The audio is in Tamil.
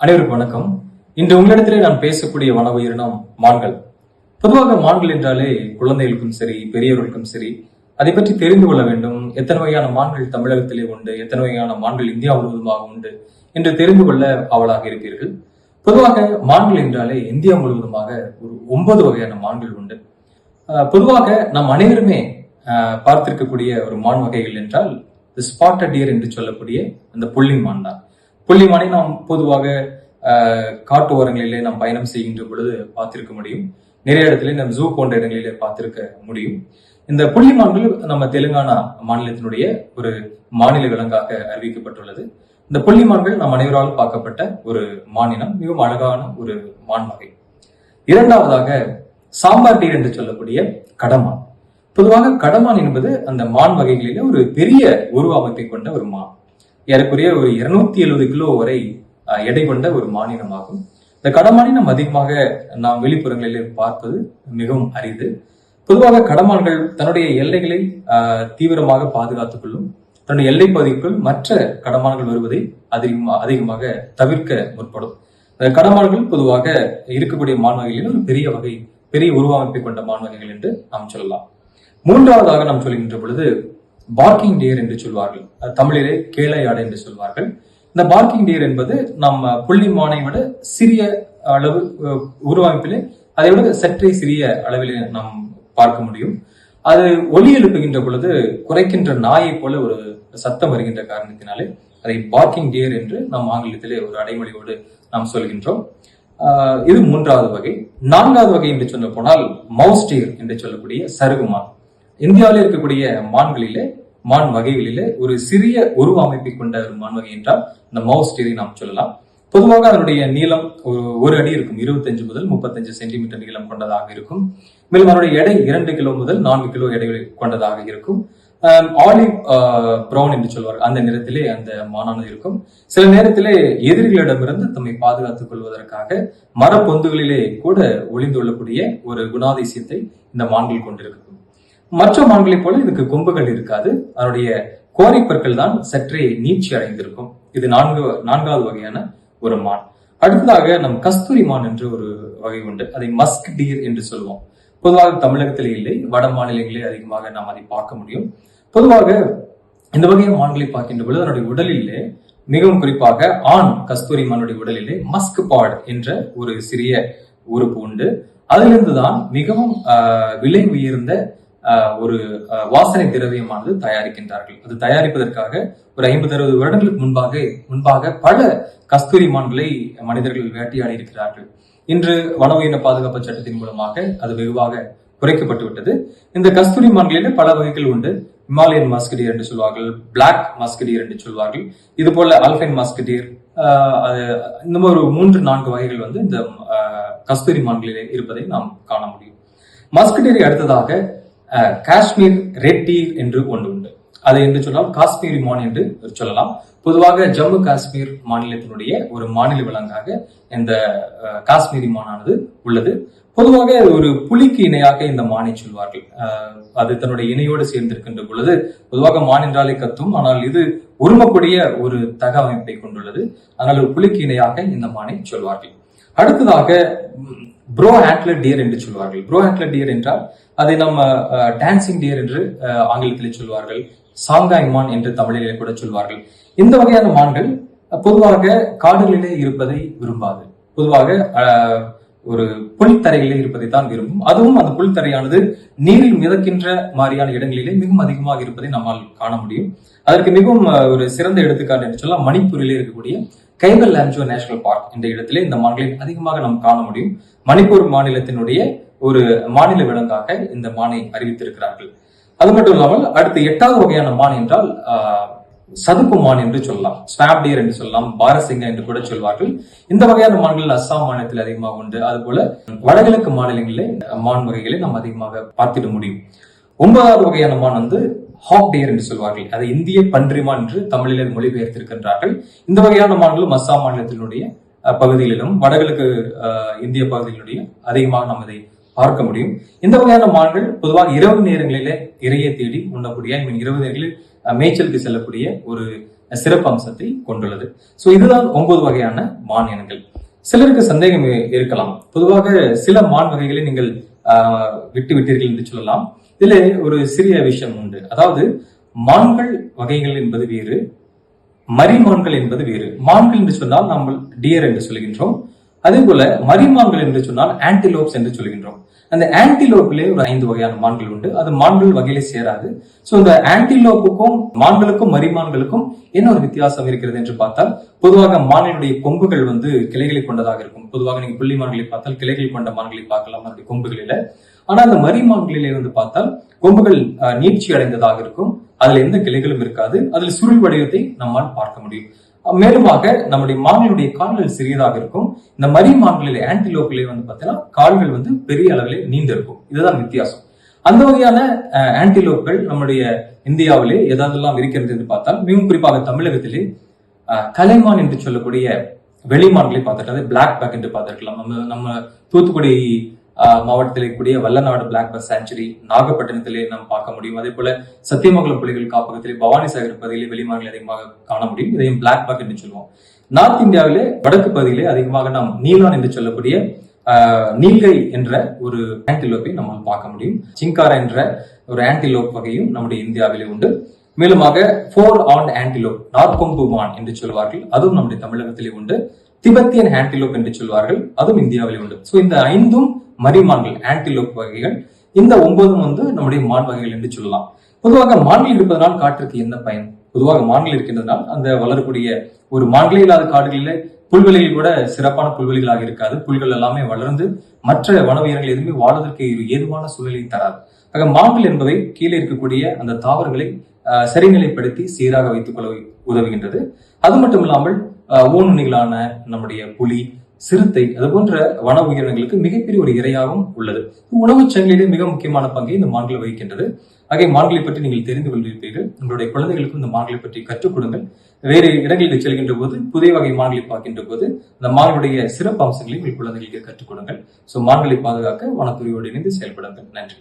அனைவருக்கும் வணக்கம். இன்று உங்களிடத்திலே நான் பேசக்கூடிய வன உயிரினம் மான்கள். பொதுவாக மான்கள் என்றாலே குழந்தைகளுக்கும் சரி பெரியவர்களுக்கும் சரி அதை பற்றி தெரிந்து கொள்ள வேண்டும். எத்தனை வகையான மான்கள் தமிழகத்திலே உண்டு எத்தனை வகையான மான்கள் இந்தியா முழுவதுமாக உண்டு என்று தெரிந்து கொள்ள அவளாக இருப்பீர்கள் பொதுவாக மான்கள் என்றாலே இந்தியா முழுவதுமாக ஒரு ஒன்பது வகையான மான்கள் உண்டு. பொதுவாக நாம் அனைவருமே பார்த்திருக்கக்கூடிய ஒரு மான் வகைகள் என்றால் ஸ்பாட்டட் டியர் என்று சொல்லக்கூடிய அந்த புள்ளி மான் தான். கொல்லிமலை நாம் பொதுவாக காட்டு ஓரங்களிலே நாம் பயணம் செய்கின்ற பொழுது பார்த்திருக்க முடியும். நிறைய இடத்துல நம்ம ஜூ போன்ற இடங்களிலே பார்த்திருக்க முடியும். இந்த புள்ளிமான்கள் நம்ம தெலுங்கானா மாநிலத்தினுடைய ஒரு மாநில விலங்காக அறிவிக்கப்பட்டுள்ளது. இந்த புள்ளிமான்கள் நம் அனைவரால் பார்க்கப்பட்ட ஒரு மானினம் மிகவும் அழகான ஒரு மான் வகை. இரண்டாவதாக சாம்பார் நீர் என்று சொல்லக்கூடிய கடமான். பொதுவாக கடமான் என்பது அந்த மான் வகைகளிலே ஒரு பெரிய உருவ அமைப்பை கொண்ட ஒரு மான். ஏறக்குறைய ஒரு இருநூத்தி எழுபது கிலோ வரை எடை கொண்ட ஒரு மாநிலமாகும். இந்த கடமானினம் அதிகமாக நாம் வெளிப்புறங்களில் பார்ப்பது மிகவும் அரிது. பொதுவாக கடமான்கள் தன்னுடைய எல்லைகளை தீவிரமாக பாதுகாத்துக் கொள்ளும். தன்னுடைய எல்லை பகுதிக்குள் மற்ற கடமான்கள் வருவதை அதிகமாக அதிகமாக தவிர்க்க முற்படும். கடமான்கள் பொதுவாக இருக்கக்கூடிய மான் வகைகளில் ஒரு பெரிய வகை பெரிய உருவமைப்பை கொண்ட மான் வகைகள் என்று நாம் சொல்லலாம். மூன்றாவதாக நாம் சொல்கின்ற பொழுது பார்க்கிங் டியர் என்று சொல்வார்கள். தமிழிலே கேளையாடு என்று சொல்வார்கள். இந்த பார்க்கிங் டியர் என்பது நம்ம புள்ளி மானை விட சிறிய அளவு உருவமைப்பிலே அதை விட சற்றே சிறிய அளவிலே நாம் பார்க்க முடியும். அது ஒலி எழுப்புகின்ற பொழுது குறைக்கின்ற நாயை போல ஒரு சத்தம் வருகின்ற காரணத்தினாலே அதை பார்க்கிங் டியர் என்று நாம் ஆங்கிலத்திலே ஒரு அடைமொழியோடு நாம் சொல்கின்றோம். ஆஹ் இது மூன்றாவது வகை. நான்காவது வகை என்று சொல்ல போனால் மவுஸ்டியர் என்று சொல்லக்கூடிய சருகுமான். இந்தியாவில் இருக்கக்கூடிய மான்களிலே மான் வகைகளிலே ஒரு சிறிய உருவ அமைப்பை கொண்ட ஒரு மான் வகை என்றால் இந்த மவுஸ் நாம் சொல்லலாம். பொதுவாக அதனுடைய நீளம் ஒரு ஒரு அடி இருக்கும். இருபத்தஞ்சு முதல் முப்பத்தஞ்சு சென்டிமீட்டர் நீளம் கொண்டதாக இருக்கும். மேலும் அதனுடைய எடை இரண்டு கிலோ முதல் நான்கு கிலோ எடை கொண்டதாக இருக்கும். ஆலிவ் ப்ரௌன் என்று சொல்வார்கள். அந்த நிறத்திலே அந்த மானானது இருக்கும். சில நேரத்திலே எதிரிகளிடமிருந்து தம்மை பாதுகாத்துக் கொள்வதற்காக மரப்பொந்துகளிலே கூட ஒளிந்துள்ளக்கூடிய ஒரு குணாதிசயத்தை இந்த மான்கள் கொண்டிருக்கும். மற்ற மான்களைப் போல இதுக்கு கொம்புகள் இருக்காது. அதனுடைய கோரைப்பற்கள் தான் சற்றே நீட்சி அடைந்திருக்கும். இது நான்கு நான்காவது வகையான ஒரு மான். அடுத்ததாக நம் கஸ்தூரி மான் என்று ஒரு வகை உண்டு. அதை மஸ்க் டீர் என்று சொல்வோம் பொதுவாக தமிழகத்திலே இல்லை. வட மாநிலங்களிலே அதிகமாக நாம் அதை பார்க்க முடியும். பொதுவாக இந்த வகையான மான்களை பார்க்கின்ற பொழுது அதனுடைய உடலிலே மிகவும் குறிப்பாக ஆண் கஸ்தூரி மானுடைய உடலிலே மஸ்க் பாட் என்ற ஒரு சிறிய உறுப்பு உண்டு. அதிலிருந்து தான் மிகவும் விலை உயர்ந்த ஒரு வாசனை திரவியமானது தயாரிக்கின்றார்கள். அது தயாரிப்பதற்காக ஒரு ஐம்பது அறுபது வருடங்களுக்கு முன்பாக முன்பாக பல கஸ்தூரி மான்களை மனிதர்கள் வேட்டையாடி இருக்கிறார்கள். இன்று வன உயிரின பாதுகாப்பு சட்டத்தின் மூலமாக அது வெகுவாக குறைக்கப்பட்டு விட்டது. இந்த கஸ்தூரி மான்களிலே பல வகைகள் உண்டு. இமாலயன் மாஸ்கடியர் என்று சொல்வார்கள் பிளாக் மாஸ்கடியர் என்று சொல்வார்கள். இது போல அல்பைன் மாஸ்கடியர் இந்த மாதிரி ஒரு மூன்று நான்கு வகைகள் வந்து இந்த கஸ்தூரி மான்களிலே இருப்பதை நாம் காண முடியும். மாஸ்கடியரை அடுத்ததாக காஷ்மீர் காஷ்மீர் டீ என்று ஒன்று உண்டு. அதை என்று சொன்னால் காஷ்மீரி மான் என்று சொல்லலாம். பொதுவாக ஜம்மு காஷ்மீர் மாநிலத்தினுடைய ஒரு மாநில விலங்காக இந்த காஷ்மீரி மானானது உள்ளது. பொதுவாக ஒரு புலிக்கு இணையாக இந்த மானை சொல்வார்கள். அது தன்னுடைய இணையோடு சேர்ந்திருக்கின்ற பொழுது பொதுவாக மான் என்றாலே கத்தும். ஆனால் இது உருமக்கூடிய ஒரு தக அமைப்பை கொண்டுள்ளது. அதனால் ஒரு புலிக்கு இணையாக இந்த மானை சொல்வார்கள். அடுத்ததாக ப்ரோ ஆட்லர் டியர் என்று சொல்வார்கள். ப்ரோ ஆட்லர் டியர் என்றால் அதை நம்ம டான்சிங் டியர் என்று ஆங்கிலத்திலே சொல்வார்கள். சாங்காய் மான் என்று தமிழிலே கூட சொல்வார்கள். இந்த வகையான மான்கள் பொதுவாக காடுகளிலே இருப்பதை விரும்பாது. பொதுவாக ஒரு புல்தரையிலே இருப்பதை தான் விரும்பும். அதுவும் அந்த புல்தரையானது நீரில் மிதக்கின்ற மாதிரியான இடங்களிலே மிகவும் அதிகமாக இருப்பதை நம்மால் காண முடியும். அதற்கு மிகவும் ஒரு சிறந்த எடுத்துக்காட்டு என்று சொல்லலாம் மணிப்பூரிலே இருக்கக்கூடிய கைபல் லாம்ஜோ நேஷனல் பார்க் என்ற இடத்திலே இந்த மான்களை அதிகமாக நாம் காண முடியும். மணிப்பூர் மாநிலத்தினுடைய ஒரு மாநில விலங்காக இந்த மானை அறிவித்திருக்கிறார்கள். அது மட்டும் இல்லாமல் அடுத்து எட்டாவது வகையான மான் என்றால் ஆஹ், சதுப்பு மான் என்று சொல்லலாம். ஸ்வாப்டியர் என்று சொல்லலாம் பாரசிங்க என்று கூட சொல்வார்கள். இந்த வகையான மான்கள் அஸ்ஸாம் மாநிலத்தில் அதிகமாக உண்டு. அதுபோல வடகிழக்கு மாநிலங்களிலே மான் வகைகளை நாம் அதிகமாக பார்த்திட முடியும். ஒன்பதாவது வகையான மான் வந்து ஹாக் டேர் என்று சொல்வார்கள். அதை இந்திய பன்றிமான் என்று தமிழில் மொழிபெயர்த்திருக்கின்றார்கள். இந்த வகையான மான்களும் அஸ்ஸாம் மாநிலத்தினுடைய பகுதிகளிலும் வடகிழக்கு அஹ், இந்திய பகுதிகளுடைய அதிகமாக நாம் அதை பார்க்க முடியும். இந்த வகையான மான்கள் பொதுவாக இரவு நேரங்களிலே இறையை தேடி உண்ணக்கூடிய ஐ மீன் இரவு நேரங்களில் மேய்ச்சலுக்கு செல்லக்கூடிய ஒரு சிறப்பு அம்சத்தை கொண்டுள்ளது. சோ இதுதான் ஒன்பது வகையான மான் இனங்கள். சிலருக்கு சந்தேகம் இருக்கலாம். பொதுவாக சில மான் வகைகளை நீங்கள் ஆஹ், விட்டு விட்டீர்கள் என்று சொல்லலாம். இதுல ஒரு சிறிய விஷயம் உண்டு. அதாவது மான்கள் வகைகள் என்பது வேறு மரிமான்கள் என்பது வேறு. மான்கள் என்று சொன்னால் நாம் டியர் என்று சொல்கின்றோம். அதே போல மரிமான்கள் என்று சொன்னால் ஆன்டிலோப்ஸ் என்று சொல்கின்றோம். அந்த ஆன்டிலோப்பிலே ஒரு ஐந்து வகையான மான்கள் உண்டு. அது மான்கள் வகையிலே சேராது. ஸோ இந்த ஆன்டிலோப்புக்கும் மான்களுக்கும் மரிமான்களுக்கும் என்ன ஒரு வித்தியாசம் இருக்கிறது என்று பார்த்தால் பொதுவாக மான்களுடைய கொம்புகள் வந்து கிளைகளை கொண்டதாக இருக்கும். பொதுவாக நீங்க புள்ளி மான்களை பார்த்தால் கிளைகள் கொண்ட மான்களை பார்க்கலாம். அதனுடைய கொம்புகளில ஆனா அந்த மரிமான்களிலே வந்து பார்த்தால் கொம்புகள் அஹ், நீட்சி அடைந்ததாக இருக்கும். அதுல எந்த கிளைகளும் இருக்காது. அதில் சுருள் வடிவத்தை நம்மால் பார்க்க முடியும். மேலுமாக நம்முடைய மான்களுடைய கால்கள் சிறியதாக இருக்கும். இந்த மரி மான்களிலே வந்து பார்த்தீங்கன்னா கால்கள் வந்து பெரிய அளவிலே நீண்டு இருக்கும். இதுதான் வித்தியாசம். அந்த வகையான அஹ், நம்முடைய இந்தியாவிலே ஏதாவதெல்லாம் இருக்கிறது என்று பார்த்தால் மிகவும் குறிப்பாக தமிழகத்திலே கலைமான் என்று சொல்லக்கூடிய வெளிமான்களை பார்த்துட்டு பிளாக் பேக் என்று பார்த்துருக்கலாம். நம்ம நம்ம தூத்துக்குடி மாவட்டத்தில் இருக்கக்கூடிய வல்லநாடு பிளாக் பஸ் சாங்சுரி நாகப்பட்டினத்திலே நாம் பார்க்க முடியும். அதே போல சத்தியமங்கலம் புலிகள் காப்பகத்திலே பவானி சாகர் பகுதியிலே வெளிமாநில அதிகமாக காண முடியும். இதையும் பிளாக் பேக் என்று சொல்லுவோம். நார்த் இந்தியாவிலே வடக்கு பகுதியிலே அதிகமாக நாம் நீலான் என்று சொல்லக்கூடிய ஆஹ், நீல்கை என்ற ஒரு ஆன்டிலோப்பை நம்மால் பார்க்க முடியும். சிங்காரா என்ற ஒரு ஆன்டிலோப் வகையும் நம்முடைய இந்தியாவிலே உண்டு. மேலுமாக ஃபோர் ஆன் ஆன்டிலோப் நார்கொம்பு மான் என்று சொல்வார்கள் அதுவும் நம்முடைய தமிழகத்திலே உண்டு. திபெத்தியன் ஆன்டிலோப் என்று சொல்வார்கள் அதுவும் இந்தியாவிலே உண்டு. சோ இந்த ஐந்தும் மரிமான்கள் ஆன்டிலோப் வகைகள் இந்த ஒன்பதும் வந்து நம்முடைய மான் வகைகள் என்று சொல்லலாம். பொதுவாக மான்கள் இருப்பதனால் காற்றுக்கு என்ன பயன்? பொதுவாக மான்கள் இருக்கின்றதனால் அந்த வளரக்கூடிய ஒரு மான்களே இல்லாத காடுகளில் புல்வெளிகள் கூட சிறப்பான புல்வெளிகளாக இருக்காது. புல்கள் எல்லாமே வளர்ந்து மற்ற வன உயிரினங்கள் எதுவுமே வாழ்வதற்கு ஏதுவான சூழ்நிலை தராது. ஆக மான்கள் என்பவை கீழே இருக்கக்கூடிய அந்த தாவரங்களை ஆஹ், சரிநிலைப்படுத்தி சீராக வைத்துக் கொள்ள உதவுகின்றது. அது மட்டும் இல்லாமல் ஆஹ், நம்முடைய புலி சிறுத்தை அது போன்ற வன உயிரினங்களுக்கு மிகப்பெரிய ஒரு இரையாகவும் உள்ளது. உணவுச் சங்கிலிலே மிக முக்கியமான பங்கை இந்த மான்கள் வகிக்கின்றது. ஆகிய மான்களை பற்றி நீங்கள் தெரிந்து கொண்டிருப்பீர்கள் உங்களுடைய குழந்தைகளுக்கும் இந்த மான்களை பற்றி கற்றுக் கொடுங்கள். வேறு இடங்களுக்கு செல்கின்ற போது புதிய வகை மான்களை பார்க்கின்ற போது இந்த மான்களுடைய சிறப்பு அம்சங்களை உங்கள் குழந்தைகளுக்கு கற்றுக் கொடுங்கள். சோ மான்களை பாதுகாக்க வனத்துறையோடு இணைந்து செயல்படுங்கள். நன்றி.